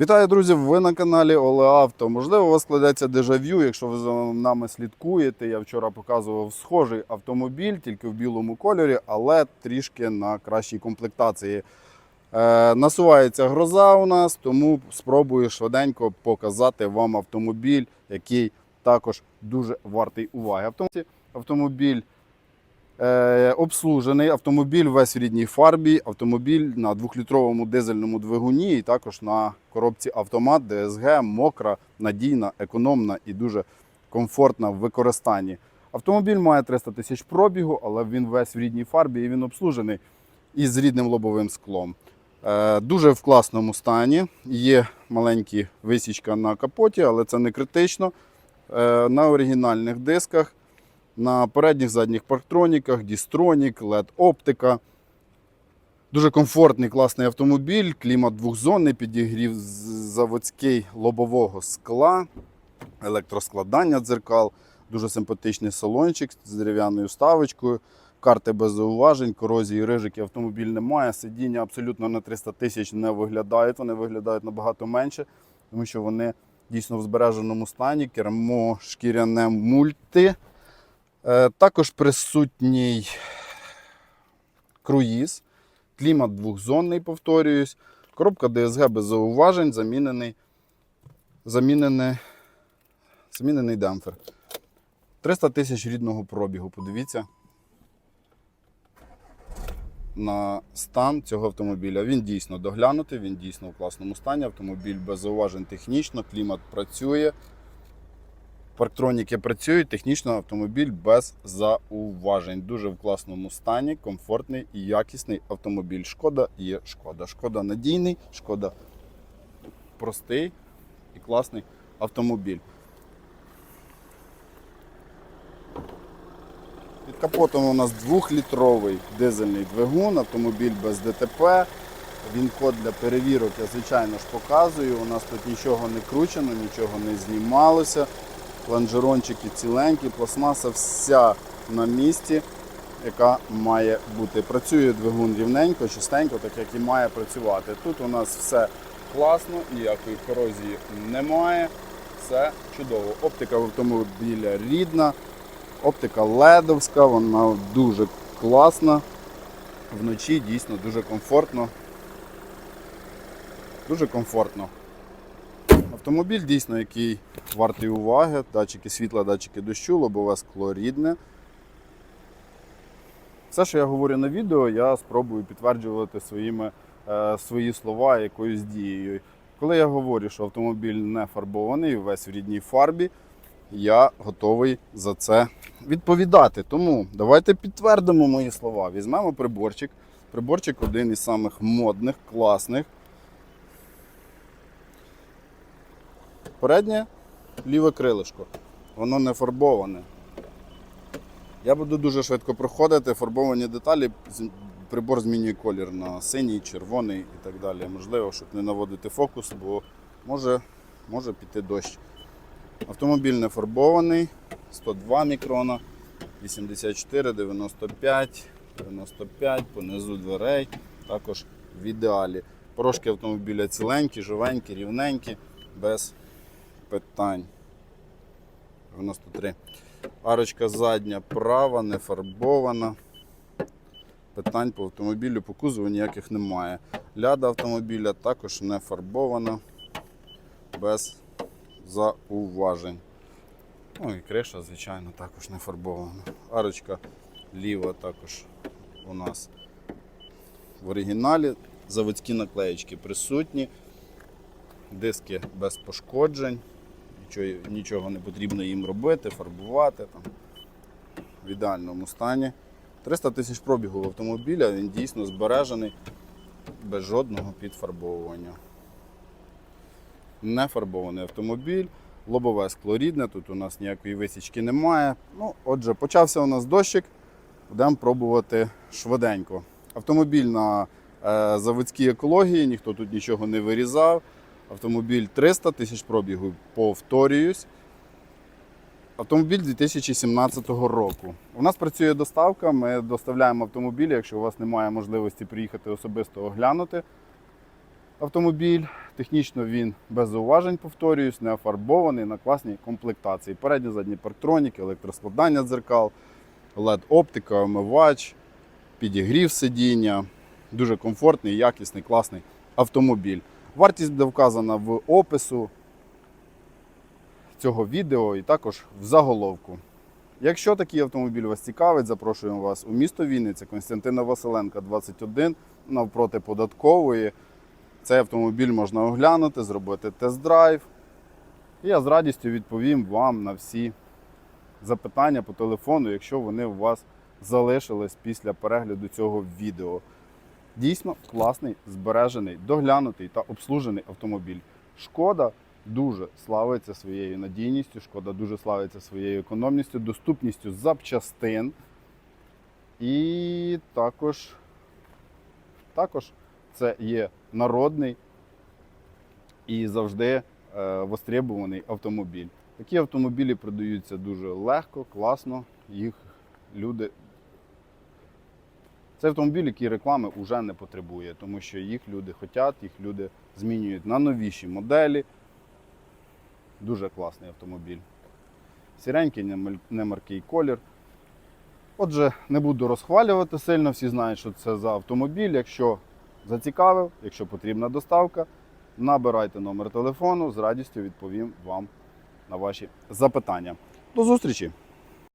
Вітаю, друзі! Ви на каналі Оле Авто. Можливо, у вас складеться дежавю, якщо ви за нами слідкуєте. Я вчора показував схожий автомобіль, тільки в білому кольорі, але трішки на кращій комплектації. Е, насувається гроза у нас, тому спробую швиденько показати вам автомобіль, який також дуже вартий уваги. Автомобіль- обслужений автомобіль весь в рідній фарбі, автомобіль на двохлітровому дизельному двигуні і також на коробці автомат ДСГ, мокра, надійна, економна і дуже комфортна в використанні. Автомобіль має 300 тисяч пробігу, але він весь в рідній фарбі і він обслужений із рідним лобовим склом. Е, Дуже в класному стані. Є маленькі висічка на капоті, але це не критично. Е, На оригінальних дисках на передніх задніх парктроніках, дістронік, LED оптика. Дуже комфортний, класний автомобіль, клімат двохзонний, підігрів заводський лобового скла, електроскладання дзеркал, дуже симпатичний салончик з дерев'яною ставочкою, карти без зауважень, корозії, рижики автомобіль немає. Сидіння абсолютно на 300 тисяч не виглядають, вони виглядають набагато менше, тому що вони дійсно в збереженому стані, кермо шкіряне мульти. Е, Також присутній круїз, клімат двохзонний, повторююсь. Коробка DSG без зауважень, замінений, замінений, замінений демпфер. 300 тисяч рідного пробігу, подивіться на стан цього автомобіля. Він дійсно доглянутий, він дійсно в класному стані. Автомобіль без зауважень технічно, клімат працює. Парктроніки працюють, технічно автомобіль без зауважень. Дуже в класному стані, комфортний і якісний автомобіль. Шкода є шкода. Шкода надійний, шкода простий і класний автомобіль. Під капотом у нас двохлітровий дизельний двигун, автомобіль без ДТП. Він код для перевірок, я звичайно ж показую. У нас тут нічого не кручено, нічого не знімалося лонжерончики ціленькі, пластмаса вся на місці, яка має бути. Працює двигун рівненько, чистенько, так як і має працювати. Тут у нас все класно, ніякої корозії немає. Все чудово. Оптика в автомобіля рідна, оптика ледовська, вона дуже класна. Вночі дійсно дуже комфортно. Дуже комфортно. Автомобіль дійсно, який вартий уваги, датчики світла, датчики дощу, лобове скло рідне. Все, що я говорю на відео, я спробую підтверджувати своїми, е, свої слова якоюсь дією. Коли я говорю, що автомобіль не фарбований, весь в рідній фарбі, я готовий за це відповідати. Тому давайте підтвердимо мої слова. Візьмемо приборчик. Приборчик один із самих модних, класних. Переднє ліве крилишко. Воно не фарбоване. Я буду дуже швидко проходити фарбовані деталі. Прибор змінює колір на синій, червоний і так далі. Можливо, щоб не наводити фокус, бо може, може піти дощ. Автомобіль не фарбований, 102 мікрона, 84, 95, 95, понизу дверей, також в ідеалі. Порошки автомобіля ціленькі, живенькі, рівненькі, без питань. 93. Арочка задня права, не фарбована. Питань по автомобілю по кузову ніяких немає. Ляда автомобіля також не фарбована, без зауважень. Ну і криша, звичайно, також не фарбована. Арочка ліва також у нас в оригіналі. Заводські наклеєчки присутні. Диски без пошкоджень, нічого, нічого не потрібно їм робити, фарбувати там, в ідеальному стані. 300 тисяч пробігу автомобіля, він дійсно збережений без жодного підфарбовування. Не фарбований автомобіль, лобове скло рідне, тут у нас ніякої висічки немає. Ну, отже, почався у нас дощик, будемо пробувати швиденько. Автомобіль на е, заводській екології, ніхто тут нічого не вирізав. Автомобіль 300 тисяч пробігу, повторююсь. Автомобіль 2017 року. У нас працює доставка, ми доставляємо автомобілі, якщо у вас немає можливості приїхати особисто оглянути автомобіль, технічно він без зауважень, повторююсь, не офарбований на класній комплектації. Передні задні парктроніки, електроскладання дзеркал, LED-оптика, омивач, підігрів сидіння. Дуже комфортний, якісний, класний автомобіль. Вартість буде вказана в опису цього відео і також в заголовку. Якщо такий автомобіль вас цікавить, запрошуємо вас у місто Вінниця, Константина Василенка, 21, навпроти податкової. Цей автомобіль можна оглянути, зробити тест-драйв. І я з радістю відповім вам на всі запитання по телефону, якщо вони у вас залишились після перегляду цього відео. Дійсно класний, збережений, доглянутий та обслужений автомобіль. Шкода дуже славиться своєю надійністю, шкода дуже славиться своєю економністю, доступністю запчастин. І також, також це є народний і завжди е, востребуваний автомобіль. Такі автомобілі продаються дуже легко, класно. Їх люди. Це автомобіль, який реклами вже не потребує, тому що їх люди хочуть, їх люди змінюють на новіші моделі. Дуже класний автомобіль. Сіренький, немаркий колір. Отже, не буду розхвалювати сильно, всі знають, що це за автомобіль. Якщо зацікавив, якщо потрібна доставка, набирайте номер телефону, з радістю відповім вам на ваші запитання. До зустрічі!